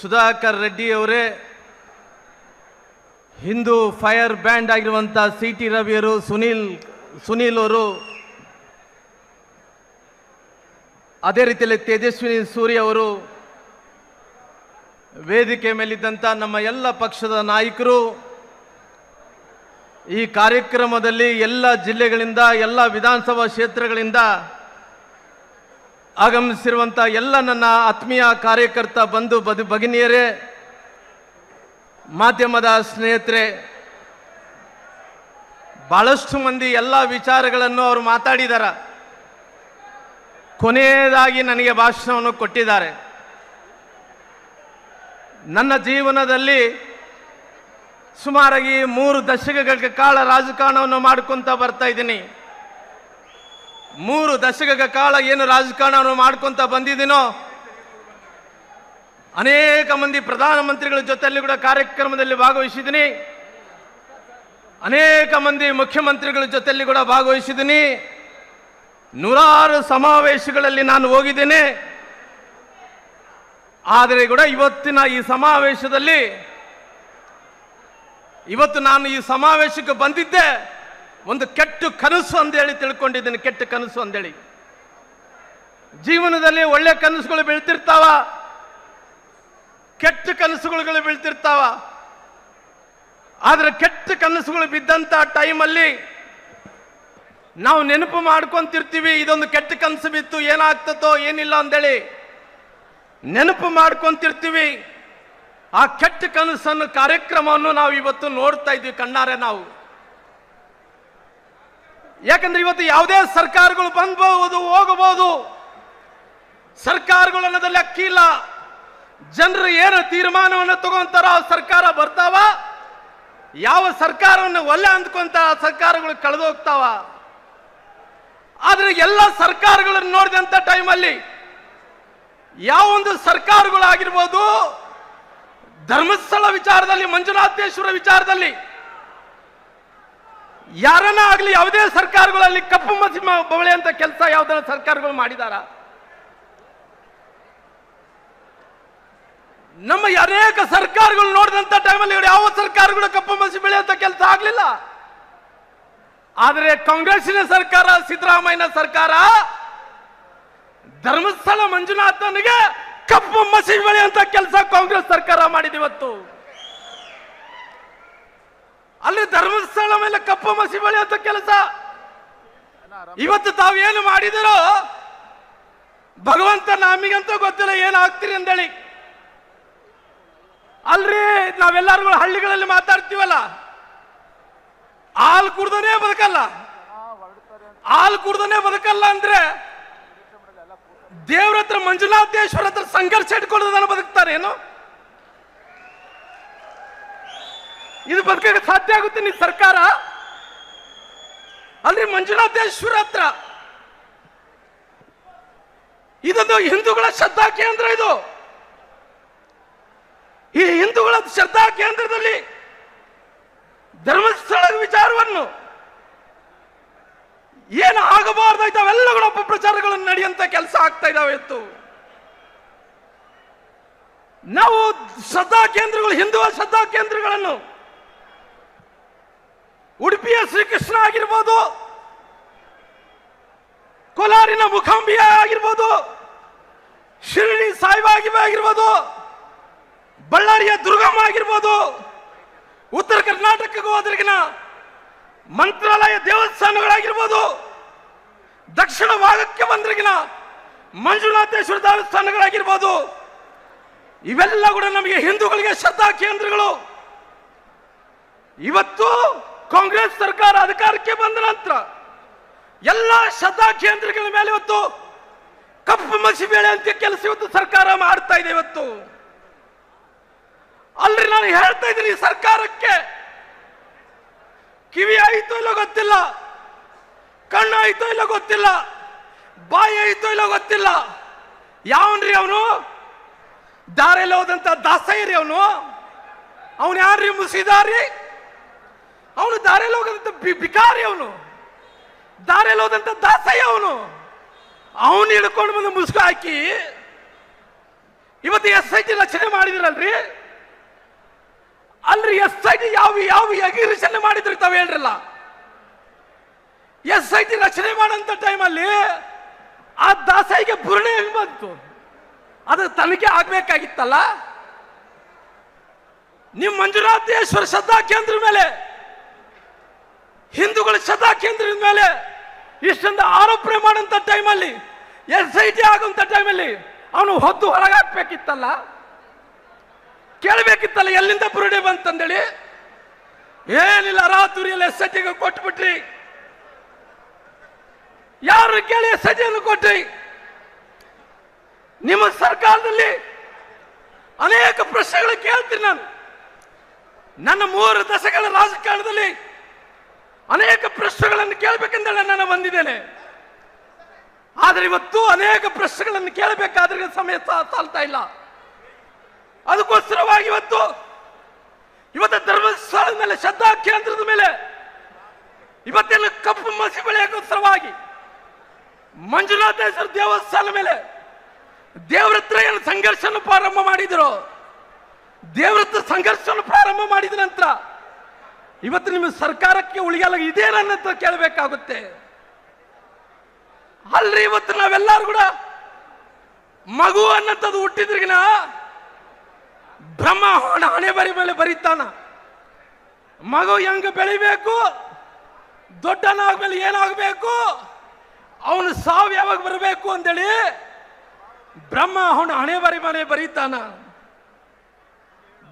ಸುಧಾಕರ್ ರೆಡ್ಡಿ ಅವರೇ Hindu fire band ಆಗಿರುವಂಥ C T ರವಿಯವರು ಸುನೀಲ್ ಸುನೀಲ್ ಅವರು ಅದೇ ರೀತಿಯಲ್ಲಿ ತೇಜಸ್ವಿನಿ ಸೂರ್ಯ ಅವರು ವೇದಿಕೆ ಮೇಲಿದ್ದಂಥ ನಮ್ಮ ಎಲ್ಲ ಪಕ್ಷದ ನಾಯಕರು ಈ ಕಾರ್ಯಕ್ರಮದಲ್ಲಿ ಎಲ್ಲ ಜಿಲ್ಲೆಗಳಿಂದ, ಎಲ್ಲ ವಿಧಾನಸಭಾ ಕ್ಷೇತ್ರಗಳಿಂದ ಆಗಮಿಸಿರುವಂಥ ಎಲ್ಲ ನನ್ನ ಆತ್ಮೀಯ ಕಾರ್ಯಕರ್ತ ಬಂಧು ಬದು ಭಗಿನಿಯರೇ, ಮಾಧ್ಯಮದ ಸ್ನೇಹಿತರೆ, ಬಹಳಷ್ಟು ಮಂದಿ ಎಲ್ಲ ವಿಚಾರಗಳನ್ನು ಅವರು ಮಾತಾಡಿದಾರ. ಕೊನೆಯದಾಗಿ ನನಗೆ ಭಾಷಣವನ್ನು ಕೊಟ್ಟಿದ್ದಾರೆ. ನನ್ನ ಜೀವನದಲ್ಲಿ ಸುಮಾರಾಗಿ ಮೂರು ದಶಕಗಳ ಕಾಲ ರಾಜಕಾರಣವನ್ನು ಮಾಡ್ಕೊತ ಬರ್ತಾ ಇದ್ದೀನಿ. ಮೂರು ದಶಕಗಳ ಕಾಲ ಏನು ರಾಜಕಾರಣವನ್ನು ಮಾಡ್ಕೊಂತ ಬಂದಿದ್ದೀನೋ, ಅನೇಕ ಮಂದಿ ಪ್ರಧಾನಮಂತ್ರಿಗಳ ಜೊತೆಯಲ್ಲಿ ಕೂಡ ಕಾರ್ಯಕ್ರಮದಲ್ಲಿ ಭಾಗವಹಿಸಿದ್ದೀನಿ. ಅನೇಕ ಮಂದಿ ಮುಖ್ಯಮಂತ್ರಿಗಳ ಜೊತೆಯಲ್ಲಿ ಕೂಡ ಭಾಗವಹಿಸಿದ್ದೀನಿ. ನೂರಾರು ಸಮಾವೇಶಗಳಲ್ಲಿ ನಾನು ಹೋಗಿದ್ದೇನೆ. ಆದರೆ ಕೂಡ ಇವತ್ತಿನ ಈ ಸಮಾವೇಶದಲ್ಲಿ, ಇವತ್ತು ನಾನು ಈ ಸಮಾವೇಶಕ್ಕೆ ಬಂದಿದ್ದೆ. ಒಂದು ಕೆಟ್ಟ ಕನಸು ಅಂದೇಳಿ ತಿಳ್ಕೊಂಡಿದ್ದೀನಿ, ಕೆಟ್ಟ ಕನಸು ಅಂದೇಳಿ. ಜೀವನದಲ್ಲಿ ಒಳ್ಳೆ ಕನಸುಗಳು ಬೀಳ್ತಿರ್ತಾವ, ಕೆಟ್ಟ ಕನಸುಗಳು ಬೀಳ್ತಿರ್ತಾವ. ಆದ್ರೆ ಕೆಟ್ಟ ಕನಸುಗಳು ಬಿದ್ದಂತ ಟೈಮಲ್ಲಿ ನಾವು ನೆನಪು ಮಾಡ್ಕೊಂತಿರ್ತೀವಿ, ಇದೊಂದು ಕೆಟ್ಟ ಕನಸು ಬಿತ್ತು, ಏನಾಗ್ತದೋ ಏನಿಲ್ಲ ಅಂದೇಳಿ. ನೆನಪು ಮಾಡ್ಕೊಂತಿರ್ತೀವಿ. ಆ ಕೆಟ್ಟ ಕನಸನ್ನು, ಕಾರ್ಯಕ್ರಮವನ್ನು ನಾವು ಇವತ್ತು ನೋಡ್ತಾ ಇದ್ವಿ ಕಣ್ಣಾರೆ ನಾವು. ಯಾಕಂದ್ರೆ ಇವತ್ತು ಯಾವುದೇ ಸರ್ಕಾರಗಳು ಬಂದ್ಬಹುದು ಹೋಗಬಹುದು ಸರ್ಕಾರಗಳು ಅನ್ನೋದಲ್ಲಿ ಅಕ್ಕಿಲ್ಲ ಜನರು ಏನು ತೀರ್ಮಾನವನ್ನು ತಗೊಂತಾರ ಸರ್ಕಾರ ಬರ್ತಾವ. ಯಾವ ಸರ್ಕಾರವನ್ನು ಒಲ್ಲೆ ಅಂದ್ಕೊಂತ ಸರ್ಕಾರಗಳು ಕಳೆದೋಗ್ತಾವ ಆದ್ರೆ ಎಲ್ಲ ಸರ್ಕಾರಗಳನ್ನು ನೋಡಿದಂತ ಟೈಮಲ್ಲಿ ಸರ್ಕಾರಗಳು ಸರ್ಕಾರಗಳಾಗಿರ್ಬೋದು ಧರ್ಮಸ್ಥಳ ವಿಚಾರದಲ್ಲಿ, ಮಂಜುನಾಥೇಶ್ವರ ವಿಚಾರದಲ್ಲಿ ಯಾರನ್ನ ಆಗಲಿ ಯಾವುದೇ ಸರ್ಕಾರಗಳಲ್ಲಿ ಕಪ್ಪು ಮಸಿ ಬವಳೆ ಅಂತ ಕೆಲಸ ಯಾವ್ದಾರ ಸರ್ಕಾರಗಳು ಮಾಡಿದಾರ? ನಮ್ಮ ಅನೇಕ ಸರ್ಕಾರಗಳು ನೋಡಿದಂತ ಟೈಮಲ್ಲಿ ಯಾವ ಸರ್ಕಾರಗಳು ಕಪ್ಪು ಮಸಿ ಬೆಳೆಯುವಂತ ಕೆಲಸ ಆಗ್ಲಿಲ್ಲ. ಆದರೆ ಕಾಂಗ್ರೆಸ್ಸಿನ ಸರ್ಕಾರ, ಸಿದ್ದರಾಮಯ್ಯನ ಸರ್ಕಾರ, ಧರ್ಮಸ್ಥಳ ಮಂಜುನಾಥನಿಗೆ ಕಪ್ಪು ಮಸಿ ಬೆಳೆಯುವಂತ ಕೆಲಸ ಕಾಂಗ್ರೆಸ್ ಸರ್ಕಾರ ಮಾಡಿದೆ ಇವತ್ತು. ಅಲ್ಲಿ ಧರ್ಮಸ್ಥಳ ಮೇಲೆ ಕಪ್ಪು ಮಸಿ ಬೆಳೆಯುವಂತ ಕೆಲಸ. ಇವತ್ತು ತಾವೇನು ಮಾಡಿದಿರೋ, ಭಗವಂತ ನಮಗಂತೂ ಗೊತ್ತಿಲ್ಲ ಏನಾಗ್ತೀರಿ ಅಂತೇಳಿ. ಅಲ್ರಿ ನಾವೆಲ್ಲರೂ ಹಳ್ಳಿಗಳಲ್ಲಿ ಮಾತಾಡ್ತೀವಲ್ಲ. ಹಾಲು ಕುಡ್ದನೇ ಬದುಕಲ್ಲ. ಹಾಲು ಕುಡ್ದನೇ ಬದುಕಲ್ಲ ಅಂದ್ರೆ ದೇವ್ರ ಹತ್ರ ಮಂಜುನಾಥೇಶ್ವರ ಹತ್ರ ಸಂಘರ್ಷ ಇಟ್ಕೊಳ್ಳೋದನ್ನ ಬದುಕ್ತಾರೆ ಏನು? ಇದು ಬದುಕಕ್ಕೆ ಸಾಧ್ಯ ಆಗುತ್ತೆ ನಿಮ್ಮ ಸರ್ಕಾರ? ಅಲ್ರಿ ಮಂಜುನಾಥೇಶ್ವರ ಹತ್ರ. ಇದೊಂದು ಹಿಂದೂಗಳ ಶ್ರದ್ಧಾ ಕೇಂದ್ರ ಇದು. ಈ ಹಿಂದೂಗಳ ಶ್ರದ್ಧಾ ಕೇಂದ್ರದಲ್ಲಿ ಧರ್ಮಸ್ಥಳದ ವಿಚಾರವನ್ನು ಏನು ಆಗಬಾರ್ದಾಯ್ತು ಅವೆಲ್ಲ ಕೂಡ ಅಪಪ್ರಚಾರಗಳನ್ನು ನಡೆಯುವಂತ ಕೆಲಸ ಆಗ್ತಾ ಇದಾವೆ ಇತ್ತು ನಾವು ಶ್ರದ್ಧಾ ಕೇಂದ್ರಗಳು ಹಿಂದೂ ಶ್ರದ್ಧಾ ಕೇಂದ್ರಗಳನ್ನು ಉಡುಪಿಯ ಶ್ರೀಕೃಷ್ಣ ಆಗಿರ್ಬೋದು, ಕೋಲಾರಿನ ಮುಖಾಂಬಿಯ ಆಗಿರ್ಬೋದು, ಶಿರಡಿ ಸಾಯಿಬಾಗಿಬ ಆಗಿರ್ಬೋದು, ಬಳ್ಳಾರಿಯ ದುರ್ಗಮ್ಮ ಆಗಿರ್ಬೋದು, ಉತ್ತರ ಕರ್ನಾಟಕಕ್ಕೆ ಹೋದ್ರಿಗಿನ ಮಂತ್ರಾಲಯ ದೇವಸ್ಥಾನಗಳಾಗಿರ್ಬೋದು, ದಕ್ಷಿಣ ಭಾಗಕ್ಕೆ ಬಂದ್ರಿಗಿನ ಮಂಜುನಾಥೇಶ್ವರ ದೇವಸ್ಥಾನಗಳಾಗಿರ್ಬೋದು, ಇವೆಲ್ಲ ಕೂಡ ನಮಗೆ ಹಿಂದೂಗಳಿಗೆ ಶ್ರದ್ಧಾ ಕೇಂದ್ರಗಳು. ಇವತ್ತು ಕಾಂಗ್ರೆಸ್ ಸರ್ಕಾರ ಅಧಿಕಾರಕ್ಕೆ ಬಂದ ನಂತರ ಎಲ್ಲ ಶ್ರದ್ಧಾ ಕೇಂದ್ರಗಳ ಮೇಲೆ ಇವತ್ತು ಕಪ್ಪು ಮಸಿ ಬೇಳೆ ಅಂತ ಕೆಲಸ ಇವತ್ತು ಸರ್ಕಾರ ಮಾಡ್ತಾ ಇದೆ ಇವತ್ತು. ಅಲ್ರಿ ನಾನು ಹೇಳ್ತಾ ಇದ್ದೀನಿ ಸರ್ಕಾರಕ್ಕೆ ಕಿವಿ ಆಯಿತು ಇಲ್ಲ ಗೊತ್ತಿಲ್ಲ, ಕಣ್ಣು ಆಯಿತು ಇಲ್ಲ ಗೊತ್ತಿಲ್ಲ, ಬಾಯಿ ಆಯಿತೋ ಇಲ್ಲ ಗೊತ್ತಿಲ್ಲ. ಯಾವನ್ರಿ ಅವನು? ದಾರಿಯಲ್ಲಿ ಹೋದಂತ ದಾಸಯ್ಯರಿ ಅವನು? ಅವನು ಯಾರ್ರಿ ಮುಸಿದಾರಿ ಅವನು ದಾರಿಯಲ್ಲಿ ಬಿ- ಬಿಕಾರಿ ಅವನು. ದಾರಿಯಲ್ಲಿ ಹೋದಂತ ದಾಸಯ್ಯ ಅವನು. ಅವನು ಹಿಡ್ಕೊಂಡು ಬಂದು ಮುಸುಕು ಹಾಕಿ ಇವತ್ತು ಎಸ್ ಐ ಟಿ ರಚನೆ ಮಾಡಿದಿರಲ್ರಿ? ಅಲ್ರಿ ಎಸ್ ಐ ಟಿ ಯಾವ ಯಾವ ಎಗಿರಿಷನ್ ಮಾಡಿದ್ರಿ ತಾವು ಹೇಳ್ರಲ್ಲ. ಎಸ್ ಐ ಟಿ ರಚನೆ ಮಾಡಂತ ಟೈಮಲ್ಲಿ ಆ ದಾಸಾಯಿಗೆ ಬುರುಣೆ ಹೆಂಗ್ ಬಂತು? ಅದು ತನಿಖೆ ಆಗ್ಬೇಕಾಗಿತ್ತಲ್ಲ? ನಿಮ್ಮ ಮಂಜುನಾಥೇಶ್ವರ ಶ್ರದ್ಧಾ ಕೇಂದ್ರ ಮೇಲೆ ಹಿಂದೂಗಳ ಸದಾ ಕೇಂದ್ರದ ಮೇಲೆ ಇಷ್ಟೊಂದು ಆರೋಪಣೆ ಮಾಡುವಂಥ ಟೈಮಲ್ಲಿ, ಎಸ್ ಐ ಟಿ ಆಗುವಂಥ ಟೈಮಲ್ಲಿ ಅವನು ಹೊದ್ದು ಹೊರಗಾಕ್ಬೇಕಿತ್ತಲ್ಲ? ಕೇಳಬೇಕಿತ್ತಲ್ಲ, ಎಲ್ಲಿಂದ ಬುರುಡೆ ಬಂತಂದೇಳಿ ಏನಿಲ್ಲ ರಾತ್ರಿ ಎಸ್ ಐ ಟಿಗೆ ಕೊಟ್ಬಿಟ್ರಿ. ಯಾರು ಕೇಳಿ ಎಸ್ ಐ ಟಿಯನ್ನು ಕೊಟ್ರಿ? ನಿಮ್ಮ ಸರ್ಕಾರದಲ್ಲಿ ಅನೇಕ ಪ್ರಶ್ನೆಗಳು ಕೇಳ್ತೀನಿ ನಾನು. ನನ್ನ ಮೂರು ದಶಕಗಳ ರಾಜಕಾರಣದಲ್ಲಿ ಅನೇಕ ಪ್ರಶ್ನೆಗಳನ್ನು ಕೇಳಬೇಕೆಂದೇಳಿ ನಾನು ಬಂದಿದ್ದೇನೆ. ಆದರೆ ಇವತ್ತು ಅನೇಕ ಪ್ರಶ್ನೆಗಳನ್ನು ಕೇಳಬೇಕಾದ್ರೆ ಸಮಯ ಸಾಲ್ತಾ ಇಲ್ಲ. ಅದಕ್ಕೋಸ್ಕರವಾಗಿ ಇವತ್ತು ಇವತ್ತು ಧರ್ಮಸ್ಥಳದ ಮೇಲೆ ಶ್ರದ್ಧಾ ಕೇಂದ್ರದ ಮೇಲೆ ಇವತ್ತೆಲ್ಲ ಕಪ್ಪು ಮಸಿ ಬೆಳೆಯೋಕ್ಕೋಸ್ಕರವಾಗಿ ಮಂಜುನಾಥೇಶ್ವರ ದೇವಸ್ಥಾನ ಮೇಲೆ ದೇವರತ್ರ ಏನು ಸಂಘರ್ಷನ ಪ್ರಾರಂಭ ಮಾಡಿದರು. ದೇವರ ಸಂಘರ್ಷನ ಪ್ರಾರಂಭ ಮಾಡಿದ ನಂತರ ಇವತ್ತು ನಿಮ್ಮ ಸರ್ಕಾರಕ್ಕೆ ಉಳಿಯಲ್ಲ, ಇದೇ ನನ್ನ ಹತ್ರ ಕೇಳಬೇಕಾಗುತ್ತೆ. ಅಲ್ರಿ ಇವತ್ತು ನಾವೆಲ್ಲರೂ ಕೂಡ ಮಗು ಅನ್ನಂಥದ್ದು ಹುಟ್ಟಿದ್ರಿಗಿನ ಬ್ರಹ್ಮ ಹಣ, ಹಣೆ ಬರಿ ಮೇಲೆ ಬರೀತಾನ. ಮಗು ಹೆಂಗ ಬೆಳಿಬೇಕು, ದೊಡ್ಡನಾದ್ಮೇಲೆ ಏನಾಗಬೇಕು, ಅವನು ಸಾವು ಯಾವಾಗ ಬರಬೇಕು ಅಂತೇಳಿ ಬ್ರಹ್ಮ ಅವನ ಹಣೆ ಬರಿ ಮೇಲೆ ಬರೀತಾನ.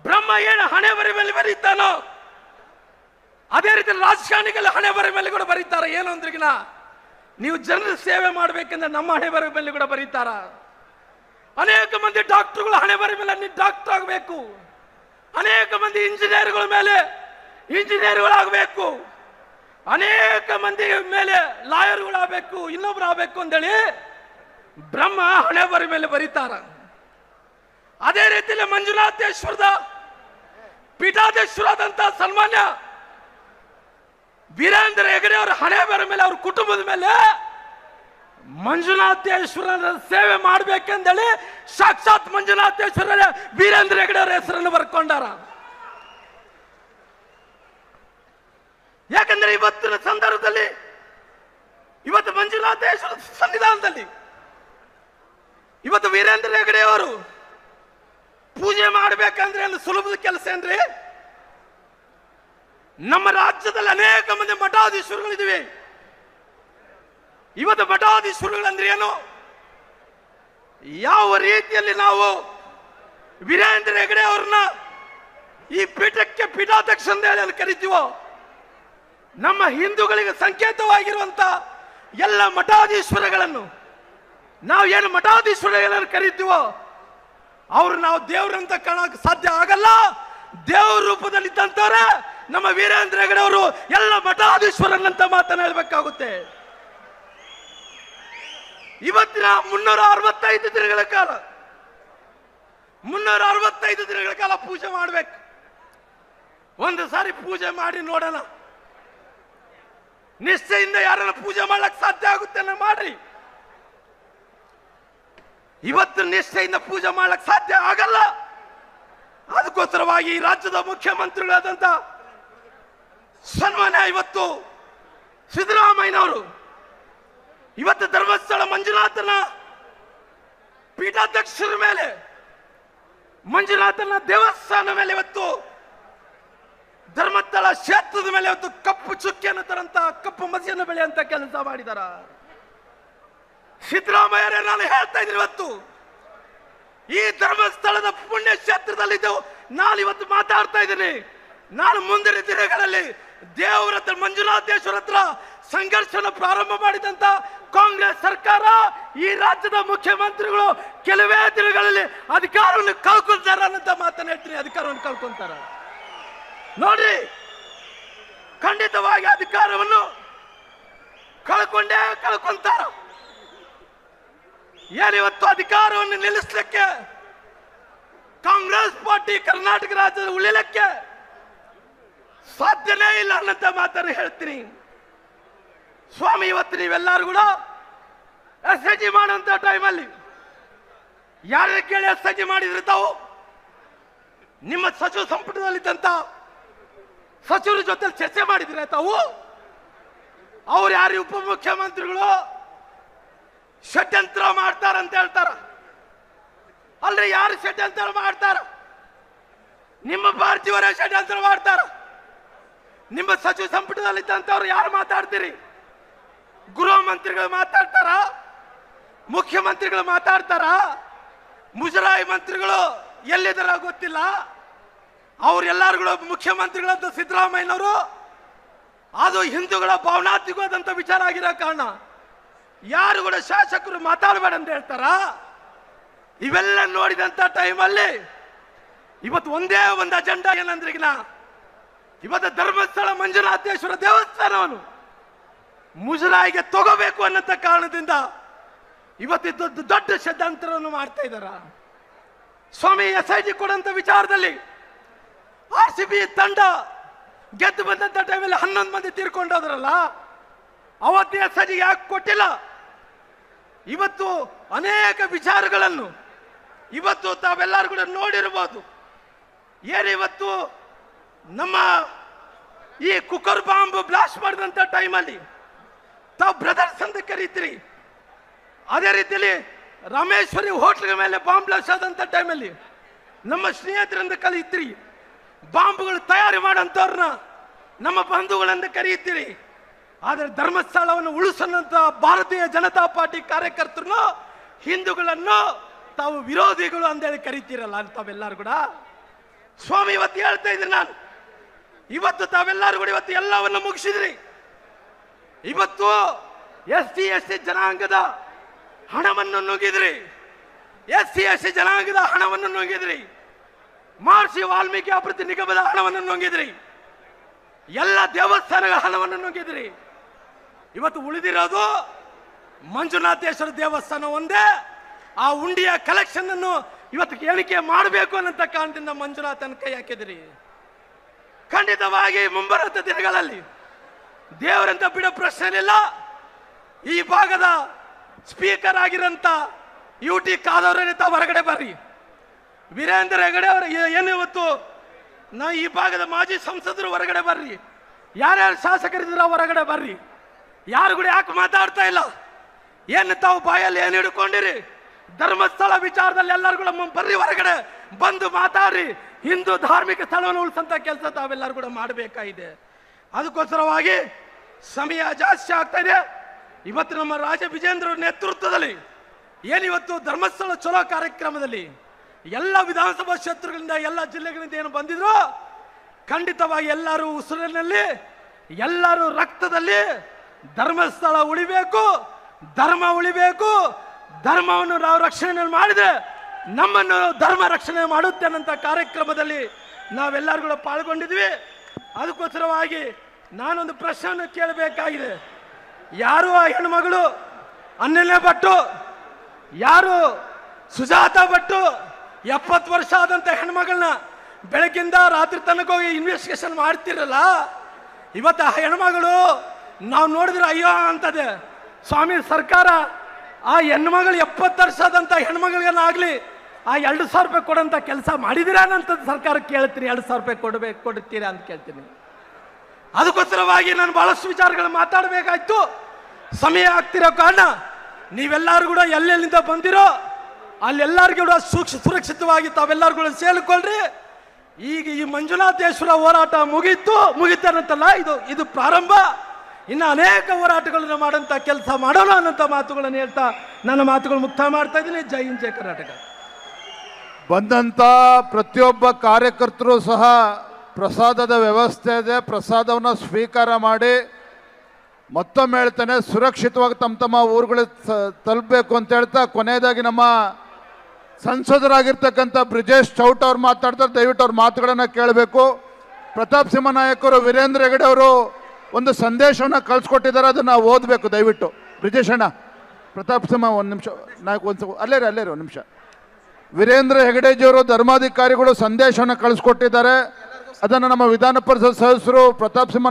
ಬ್ರಹ್ಮ ಏನು ಹಣೆ ಬರಿ ಮೇಲೆ ಬರೀತಾನೋ? ಅದೇ ರೀತಿ ರಾಜಕಾರಣಿಗಳ ಹಣೆ ಬರ ಮೇಲೆ ಕೂಡ ಬರೀತಾರ. ಏನು ಅಂದ್ರಿಗಿನ ನೀವು ಜನರ ಸೇವೆ ಮಾಡ್ಬೇಕೆಂದ್ರೆ ನಮ್ಮ ಹಣೆ ಬರ ಮೇಲೆ ಕೂಡ ಬರೀತಾರ. ಅನೇಕ ಮಂದಿ ಡಾಕ್ಟರ್ಗಳು ಹಣೆ ಬರ ಮೇಲೆ ನೀವು ಡಾಕ್ಟರ್ ಆಗಬೇಕು. ಅನೇಕ ಮಂದಿ ಇಂಜಿನಿಯರ್ಗಳ ಮೇಲೆ ಇಂಜಿನಿಯರ್ಗಳಾಗಬೇಕು. ಅನೇಕ ಮಂದಿ ಮೇಲೆ ಲಾಯರ್ಗಳಾಗಬೇಕು ಇನ್ನೊಬ್ರು ಆಗಬೇಕು ಅಂತೇಳಿ ಬ್ರಹ್ಮ ಹಣೆ ಬರ ಮೇಲೆ ಬರೀತಾರ. ಅದೇ ರೀತಿಯಲ್ಲಿ ಮಂಜುನಾಥೇಶ್ವರದ, ಪೀಠಾಧೇಶ್ವರದಂತ ಸನ್ಮಾನ್ಯ ವೀರೇಂದ್ರ ಹೆಗಡೆ ಅವ್ರ ಹಣೆ ಬರ ಮೇಲೆ, ಅವ್ರ ಕುಟುಂಬದ ಮೇಲೆ ಮಂಜುನಾಥೇಶ್ವರನ ಸೇವೆ ಮಾಡ್ಬೇಕೆಂದೇಳಿ ಸಾಕ್ಷಾತ್ ಮಂಜುನಾಥೇಶ್ವರ ವೀರೇಂದ್ರ ಹೆಗಡೆ ಅವರ ಹೆಸರನ್ನು ಬರ್ಕೊಂಡಾರ. ಯಾಕಂದ್ರೆ ಇವತ್ತಿನ ಸಂದರ್ಭದಲ್ಲಿ, ಇವತ್ತು ಮಂಜುನಾಥೇಶ್ವರ ಸನ್ನಿಧಾನದಲ್ಲಿ, ಇವತ್ತು ವೀರೇಂದ್ರ ಹೆಗಡೆ ಅವರು ಪೂಜೆ ಮಾಡ್ಬೇಕಂದ್ರೆ ಸುಲಭದ ಕೆಲಸ ಏನ್ರಿ? ನಮ್ಮ ರಾಜ್ಯದಲ್ಲಿ ಅನೇಕ ಮಂದಿ ಮಠಾಧೀಶ್ವರಗಳಿವೆ ಇವತ್ತು ಮಠಾಧೀಶ್ವರಗಳಂದ್ರೆ ಏನು? ಯಾವ ರೀತಿಯಲ್ಲಿ ನಾವು ವೀರೇಂದ್ರ ಹೆಗಡೆ ಅವ್ರನ್ನ ಈ ಪೀಠಕ್ಕೆ ಪೀಠಾಧ್ಯಕ್ಷ ಹೇಳಿ ಕರಿತೀವೋ? ನಮ್ಮ ಹಿಂದೂಗಳಿಗೆ ಸಂಕೇತವಾಗಿರುವಂತ ಎಲ್ಲ ಮಠಾಧೀಶ್ವರಗಳನ್ನು ನಾವು ಏನು ಮಠಾಧೀಶ್ವರಗಳನ್ನು ಕರಿತೀವೋ? ಅವ್ರು ನಾವು ದೇವ್ರಂತ ಕಾಣಕ್ಕೆ ಸಾಧ್ಯ ಆಗಲ್ಲ. ದೇವ್ರ ರೂಪದಲ್ಲಿದ್ದಂತವ್ರೆ ನಮ್ಮ ವೀರೇಂದ್ರ ಹೆಗಡೆ ಅವರು ಎಲ್ಲ ಮಠಾಧೀಶ್ವರನಂತ ಮಾತನಾಡಬೇಕಾಗುತ್ತೆ ಇವತ್ತಿನ ಮುನ್ನೂರ ಅರವತ್ತೈದು ದಿನಗಳ ಕಾಲ, ಮುನ್ನೂರ ಅರವತ್ತೈದು ದಿನಗಳ ಕಾಲ ಪೂಜೆ ಮಾಡ್ಬೇಕು. ಒಂದು ಸಾರಿ ಪೂಜೆ ಮಾಡಿ ನೋಡೋಣ. ನಿಷ್ಠೆಯಿಂದ ಯಾರನ್ನ ಪೂಜೆ ಮಾಡ್ಲಕ್ ಸಾಧ್ಯ ಆಗುತ್ತೆ ಮಾಡ್ರಿ ಇವತ್ತು ನಿಷ್ಠೆಯಿಂದ ಪೂಜೆ ಮಾಡ್ಲಕ್ ಸಾಧ್ಯ ಆಗಲ್ಲ. ಅದಕ್ಕೋಸ್ಕರವಾಗಿ ರಾಜ್ಯದ ಮುಖ್ಯಮಂತ್ರಿಗಳಾದಂತ ಸನ್ಮಾನ್ಯ ಇವತ್ತು ಸಿದ್ದರಾಮಯ್ಯನವರು, ಇವತ್ತು ಧರ್ಮಸ್ಥಳ ಮಂಜುನಾಥನ ಪೀಠಾಧ್ಯಕ್ಷರ ಮೇಲೆ, ಮಂಜುನಾಥನ ದೇವಸ್ಥಾನ ಮೇಲೆ ಇವತ್ತು, ಧರ್ಮಸ್ಥಳ ಕ್ಷೇತ್ರದ ಮೇಲೆ ಇವತ್ತು ಕಪ್ಪು ಚುಕ್ಕಿಯನ್ನು ತರಂತ ಕಪ್ಪು ಮಸಿಯನ್ನು ಬೆಳೆಯಂತ ಕೆಲಸ ಮಾಡಿದಾರ. ಸಿದ್ದರಾಮಯ್ಯರೇ, ನಾನು ಹೇಳ್ತಾ ಇದ್ದೀನಿ ಇವತ್ತು ಈ ಧರ್ಮಸ್ಥಳದ ಪುಣ್ಯ ಕ್ಷೇತ್ರದಲ್ಲಿದ್ದು ನಾನು ಇವತ್ತು ಮಾತಾಡ್ತಾ ಇದ್ದೀನಿ. ನಾನು ಮುಂದಿನ ದಿನಗಳಲ್ಲಿ ದೇವರ ಹತ್ರ, ಮಂಜುನಾಥೇಶ್ವರ ಹತ್ರ ಸಂಘರ್ಷನ ಪ್ರಾರಂಭ ಮಾಡಿದಂತ ಕಾಂಗ್ರೆಸ್ ಸರ್ಕಾರ, ಈ ರಾಜ್ಯದ ಮುಖ್ಯಮಂತ್ರಿಗಳು ಕೆಲವೇ ದಿನಗಳಲ್ಲಿ ಅಧಿಕಾರವನ್ನು ಕಳ್ಕೊಳ್ತಾರ ಅಂತ ಮಾತನ್ನ ಹೇಳ್ತೀನಿ. ಅಧಿಕಾರವನ್ನು ಕಳ್ಕೊಂತಾರ. ನೋಡ್ರಿ ಖಂಡಿತವಾಗಿ ಅಧಿಕಾರವನ್ನು ಕಳ್ಕೊಂಡೇ ಕಳ್ಕೊಂತಾರ. ಏನಿವತ್ತು ಅಧಿಕಾರವನ್ನು ನಿಲ್ಲಿಸಲಿಕ್ಕೆ? ಕಾಂಗ್ರೆಸ್ ಪಾರ್ಟಿ ಕರ್ನಾಟಕ ರಾಜ್ಯದ ಉಳಿಲಿಕ್ಕೆ ಸಾಧ್ಯನೇ ಇಲ್ಲ ಅನ್ನಂತ ಮಾತನ್ನು ಹೇಳ್ತೀನಿ. ಸ್ವಾಮಿ, ಇವತ್ತು ನೀವೆಲ್ಲರೂ ಕೂಡ ಎಸ್ ಎ ಜಿ ಮಾಡುವಂತ ಟೈಮಲ್ಲಿ ಯಾರೇ ಕೇಳಿ ಎಸ್ ಎಜಿ ಮಾಡಿದ್ರೆ ತಾವು ನಿಮ್ಮ ಸಚಿವ ಸಂಪುಟದಲ್ಲಿದ್ದಂತ ಸಚಿವರ ಜೊತೆ ಚರ್ಚೆ ಮಾಡಿದ್ರೆ ತಾವು ಅವ್ರು ಯಾರು ಉಪಮುಖ್ಯಮಂತ್ರಿಗಳು? ಷಡ್ಯಂತ್ರ ಮಾಡ್ತಾರಂತ ಹೇಳ್ತಾರ. ಅಲ್ರಿ ಯಾರು ಷಡ್ಯಂತ್ರ ಮಾಡ್ತಾರ? ನಿಮ್ಮ ಭಾರತೀಯವರೇ ಷಡ್ಯಂತ್ರ ಮಾಡ್ತಾರ. ನಿಮ್ಮ ಸಚಿವ ಸಂಪುಟದಲ್ಲಿದ್ದಂಥವ್ರು ಯಾರು ಮಾತಾಡ್ತೀರಿ? ಗೃಹ ಮಂತ್ರಿಗಳು ಮಾತಾಡ್ತಾರ? ಮುಖ್ಯಮಂತ್ರಿಗಳು ಮಾತಾಡ್ತಾರ? ಮುಜರಾಯಿ ಮಂತ್ರಿಗಳು ಎಲ್ಲಿದ್ದಾರ ಗೊತ್ತಿಲ್ಲ. ಅವ್ರೆಲ್ಲರೂ ಮುಖ್ಯಮಂತ್ರಿಗಳಂತ ಸಿದ್ದರಾಮಯ್ಯನವರು. ಅದು ಹಿಂದೂಗಳ ಭಾವನಾತ್ಮಕವಾದಂಥ ವಿಚಾರ ಆಗಿರೋ ಕಾರಣ. ಯಾರು ಕೂಡ ಶಾಸಕರು ಮಾತಾಡಬೇಡ ಅಂತ ಹೇಳ್ತಾರ? ಇವೆಲ್ಲ ನೋಡಿದಂತ ಟೈಮಲ್ಲಿ ಇವತ್ತು ಒಂದೇ ಒಂದು ಅಜೆಂಡಾ ಏನಂದ್ರೆ ಇವತ್ತು ಧರ್ಮಸ್ಥಳ ಮಂಜುನಾಥೇಶ್ವರ ದೇವಸ್ಥಾನವನ್ನು ಮುಜರಾಯಿಗೆ ತಗೋಬೇಕು ಅನ್ನೋಂಥ ಕಾರಣದಿಂದ ಇವತ್ತು ದೊಡ್ಡ ಷಡ್ಯಂತ್ರವನ್ನು ಮಾಡ್ತಾ ಇದ್ದಾರ? ಸ್ವಾಮಿ ಎಸ್ ಐ ಜಿ ಕೊಡಂತ ವಿಚಾರದಲ್ಲಿ ಆರ್ ಸಿ ಬಿ ತಂಡ ಗೆದ್ದು ಬಂದಂತ ಟೈಮಲ್ಲಿ ಹನ್ನೊಂದು ಮಂದಿ ತೀರ್ಕೊಂಡೋದ್ರಲ್ಲ ಅವತ್ತು ಎಸ್ ಐ ಜಿ ಯಾಕೆ ಕೊಟ್ಟಿಲ್ಲ? ಇವತ್ತು ಅನೇಕ ವಿಚಾರಗಳನ್ನು ಇವತ್ತು ತಾವೆಲ್ಲರೂ ಕೂಡ ನೋಡಿರ್ಬೋದು ಏನಿವತ್ತು ನಮ್ಮ ಈ ಕುಕ್ಕರ್ ಬಾಂಬ್ ಬ್ಲಾಸ್ಟ್ ಮಾಡಿದಂಥ ಟೈಮಲ್ಲಿ ತಾವು ಬ್ರದರ್ಸ್ ಅಂತ ಕರೀತೀರಿ. ಅದೇ ರೀತಿಯಲ್ಲಿ ರಾಮೇಶ್ವರಿ ಹೋಟ್ಲ್ ಮೇಲೆ ಬಾಂಬ್ ಬ್ಲಾಸ್ಟ್ ಆದಂಥ ಟೈಮಲ್ಲಿ ನಮ್ಮ ಸ್ನೇಹಿತರಿಂದ ಕಲಿತೀರಿ ಬಾಂಬ್ಗಳು ತಯಾರಿ ಮಾಡೋಂಥವ್ರನ್ನ ನಮ್ಮ ಬಂಧುಗಳಂತ ಕರೆಯುತ್ತೀರಿ ಆದರೆ ಧರ್ಮಸ್ಥಳವನ್ನು ಉಳಿಸನಂತ ಭಾರತೀಯ ಜನತಾ ಪಾರ್ಟಿ ಕಾರ್ಯಕರ್ತರನ್ನು, ಹಿಂದೂಗಳನ್ನು ತಾವು ವಿರೋಧಿಗಳು ಅಂತೇಳಿ ಕರಿತೀರಲ್ಲ ತಾವೆಲ್ಲರೂ ಕೂಡ? ಸ್ವಾಮಿ, ಇವತ್ತು ಹೇಳ್ತಾ ಇದ್ದೀನಿ ನಾನು. ಇವತ್ತು ತಾವೆಲ್ಲರೂ ಕೂಡ ಇವತ್ತು ಎಲ್ಲವನ್ನು ಮುಗಿಸಿದ್ರಿ. ಇವತ್ತು ಎಸ್ ಸಿ ಎಸ್ ಸಿ ಜನಾಂಗದ ಹಣವನ್ನು ನುಗ್ಗಿದ್ರಿ ಎಸ್ ಸಿ ಎಸ್ ಸಿ ಜನಾಂಗದ ಹಣವನ್ನು ನುಂಗಿದ್ರಿ. ಮಹರ್ಷಿ ವಾಲ್ಮೀಕಿ ಅಭಿವೃದ್ಧಿ ನಿಗಮದ ಹಣವನ್ನು ನುಂಗಿದ್ರಿ. ಎಲ್ಲ ದೇವಸ್ಥಾನಗಳ ಹಣವನ್ನು ನುಂಗಿದ್ರಿ. ಇವತ್ತು ಉಳಿದಿರೋದು ಮಂಜುನಾಥೇಶ್ವರ ದೇವಸ್ಥಾನ ಒಂದೇ. ಆ ಉಂಡಿಯ ಕಲೆಕ್ಷನ್ ಅನ್ನು ಇವತ್ತು ಎಣಿಕೆ ಮಾಡಬೇಕು ಅನ್ನಂತ ಕಾರಣದಿಂದ ಮಂಜುನಾಥನ ಕೈ ಹಾಕಿದ್ರಿ. ಖಂಡಿತವಾಗಿ ಮುಂಬರುವಂಥ ದಿನಗಳಲ್ಲಿ ದೇವರಂತ ಬಿಡೋ ಪ್ರಶ್ನೆ ಇಲ್ಲ. ಈ ಭಾಗದ ಸ್ಪೀಕರ್ ಆಗಿರಂತ ಯು ಟಿ ಕಾದವರೇ ತಾವು ಹೊರಗಡೆ ಬರ್ರಿ. ವೀರೇಂದ್ರ ಹೆಗಡೆ ಅವರು ಏನು ಇವತ್ತು ನಾ ಈ ಭಾಗದ ಮಾಜಿ ಸಂಸದರು ಹೊರಗಡೆ ಬರ್ರಿ. ಯಾರ್ಯಾರು ಶಾಸಕರಿದ್ದೀರ ಹೊರಗಡೆ ಬರ್ರಿ. ಯಾರು ಕೂಡ ಯಾಕೆ ಮಾತಾಡ್ತಾ ಇಲ್ಲ? ಏನು ತಾವು ಬಾಯಲ್ಲಿ ಏನು ಹಿಡ್ಕೊಂಡಿರಿ? ಧರ್ಮಸ್ಥಳ ವಿಚಾರದಲ್ಲಿ ಎಲ್ಲರೂ ಕೂಡ ಬರ್ರಿ ಹೊರಗಡೆ, ಬಂದು ಮಾತಾಡ್ರಿ. ಹಿಂದೂ ಧಾರ್ಮಿಕ ಸ್ಥಳವನ್ನು ಉಳಿಸಂತ ಕೆಲಸ ತಾವೆಲ್ಲರೂ ಕೂಡ ಮಾಡಬೇಕಾಗಿದೆ. ಅದಕ್ಕೋಸ್ಕರವಾಗಿ ಸಮಯ ಜಾಸ್ತಿ ಆಗ್ತಾ ಇದೆ. ಇವತ್ತು ನಮ್ಮ ರಾಜ ವಿಜೇಂದ್ರ ನೇತೃತ್ವದಲ್ಲಿ ಏನಿವತ್ತು ಧರ್ಮಸ್ಥಳ ಚಲೋ ಕಾರ್ಯಕ್ರಮದಲ್ಲಿ ಎಲ್ಲ ವಿಧಾನಸಭಾ ಕ್ಷೇತ್ರಗಳಿಂದ, ಎಲ್ಲ ಜಿಲ್ಲೆಗಳಿಂದ ಏನು ಬಂದಿದ್ರು, ಖಂಡಿತವಾಗಿ ಎಲ್ಲರೂ ಉಸಿರಿನಲ್ಲಿ, ಎಲ್ಲರೂ ರಕ್ತದಲ್ಲಿ ಧರ್ಮಸ್ಥಳ ಉಳಿಬೇಕು, ಧರ್ಮ ಉಳಿಬೇಕು, ಧರ್ಮವನ್ನು ನಾವು ರಕ್ಷಣೆ ಮಾಡಿದ್ರೆ ನಮ್ಮನ್ನು ಧರ್ಮ ರಕ್ಷಣೆ ಮಾಡುತ್ತೆ ಅನ್ನಂತ ಕಾರ್ಯಕ್ರಮದಲ್ಲಿ ನಾವೆಲ್ಲರೂ ಕೂಡ ಪಾಲ್ಗೊಂಡಿದ್ವಿ. ಅದಕ್ಕೋಸ್ಕರವಾಗಿ ನಾನೊಂದು ಪ್ರಶ್ನೆಯನ್ನು ಕೇಳಬೇಕಾಗಿದೆ. ಯಾರು ಆ ಹೆಣ್ಮಗಳು? ಅನ್ನೆಲೆ ಭಟ್ಟು? ಯಾರು ಸುಜಾತ ಭಟ್ಟು? ಎಪ್ಪತ್ತು ವರ್ಷ ಆದಂತ ಹೆಣ್ಮಗಳನ್ನ ಬೆಳಗ್ಗಿಂದ ರಾತ್ರಿ ತನಕ ಹೋಗಿ ಇನ್ವೆಸ್ಟಿಗೇಷನ್ ಮಾಡ್ತಿರಲ್ಲ? ಇವತ್ತು ಆ ಹೆಣ್ಮಗಳು ನಾವು ನೋಡಿದ್ರೆ ಅಯ್ಯೋ ಅಂತದೆ. ಸ್ವಾಮಿ, ಸರ್ಕಾರ ಆ ಹೆಣ್ಮಗಳು ಎಪ್ಪತ್ತು ವರ್ಷ ಆದಂಥ ಹೆಣ್ಮಗಳಿಗೇನಾಗಲಿ, ಆ ಎರಡು ಸಾವಿರ ರೂಪಾಯಿ ಕೊಡೋಂಥ ಕೆಲಸ ಮಾಡಿದಿರಾ ಅಂತ ಸರ್ಕಾರ ಕೇಳ್ತೀನಿ. ಎರಡು ಸಾವಿರ ರೂಪಾಯಿ ಕೊಡ್ಬೇಕು ಕೊಡ್ತೀರಾ ಅಂತ ಕೇಳ್ತೀನಿ. ಅದಕ್ಕೋಸ್ಕರವಾಗಿ ನಾನು ಬಹಳಷ್ಟು ವಿಚಾರಗಳು ಮಾತಾಡಬೇಕಾಯ್ತು. ಸಮಯ ಆಗ್ತಿರೋ ಕಾರಣ ನೀವೆಲ್ಲರೂ ಕೂಡ ಎಲ್ಲೆಲ್ಲಿಂದ ಬಂದಿರೋ, ಅಲ್ಲೆಲ್ಲರಿಗೂ ಕೂಡ ಸೂಕ್ಷ, ಸುರಕ್ಷಿತವಾಗಿ ತಾವೆಲ್ಲರೂ ಕೂಡ ಸೇರಿಕೊಳ್ಳ್ರಿ. ಈಗ ಈ ಮಂಜುನಾಥೇಶ್ವರ ಹೋರಾಟ ಮುಗೀತು ಮುಗಿತಾರಂತಲ್ಲ ಇದು ಇದು ಪ್ರಾರಂಭ. ಇನ್ನು ಅನೇಕ ಹೋರಾಟಗಳನ್ನು ಮಾಡೋಂಥ ಕೆಲಸ ಮಾಡೋಣ ಅನ್ನೋಂಥ ಮಾತುಗಳನ್ನು ಹೇಳ್ತಾ ನನ್ನ ಮಾತುಗಳು ಮುಕ್ತ ಮಾಡ್ತಾ ಇದ್ದೀನಿ. ಜೈ ಹಿಂದ್, ಜೈ ಕರ್ನಾಟಕ. ಬಂದಂಥ ಪ್ರತಿಯೊಬ್ಬ ಕಾರ್ಯಕರ್ತರು ಸಹ ಪ್ರಸಾದದ ವ್ಯವಸ್ಥೆ ಇದೆ. ಪ್ರಸಾದವನ್ನು ಸ್ವೀಕಾರ ಮಾಡಿ ಮತ್ತೊಮ್ಮೆ ಹೇಳ್ತಾನೆ, ಸುರಕ್ಷಿತವಾಗಿ ತಮ್ಮ ತಮ್ಮ ಊರುಗಳಿಗೆ ತಲುಪಬೇಕು ಅಂತ ಹೇಳ್ತಾ ಕೊನೆಯದಾಗಿ ನಮ್ಮ ಸಂಸದರಾಗಿರ್ತಕ್ಕಂಥ ಬ್ರಿಜೇಶ್ ಚೌಟ್ ಅವ್ರು ಮಾತಾಡ್ತಾರೆ. ದಯವಿಟ್ಟು ಅವ್ರ ಮಾತುಗಳನ್ನು ಕೇಳಬೇಕು. ಪ್ರತಾಪ್ ಸಿಂಹ ನಾಯಕರು, ವೀರೇಂದ್ರ ಹೆಗಡೆ ಅವರು ಒಂದು ಸಂದೇಶವನ್ನು ಕಳಿಸ್ಕೊಟ್ಟಿದ್ದಾರೆ, ಅದನ್ನು ಓದಬೇಕು, ದಯವಿಟ್ಟು. ಬ್ರಿಜೇಶ್ ಅಣ್ಣ, ಪ್ರತಾಪ್ ಸಿಂಹ, ಒಂದು ನಿಮಿಷ, ನಾಲ್ಕು, ಒಂದು ಅಲ್ಲೇ ರೀ ಅಲ್ಲೇ ರೀ ಒಂದು ನಿಮಿಷ. ವೀರೇಂದ್ರ ಹೆಗಡೆಜಿಯವರು ಧರ್ಮಾಧಿಕಾರಿಗಳು ಸಂದೇಶವನ್ನು ಕಳಿಸ್ಕೊಟ್ಟಿದ್ದಾರೆ. ಅದನ್ನು ನಮ್ಮ ವಿಧಾನ ಪರಿಷತ್ ಸದಸ್ಯರು ಪ್ರತಾಪ್ ಸಿಂಹ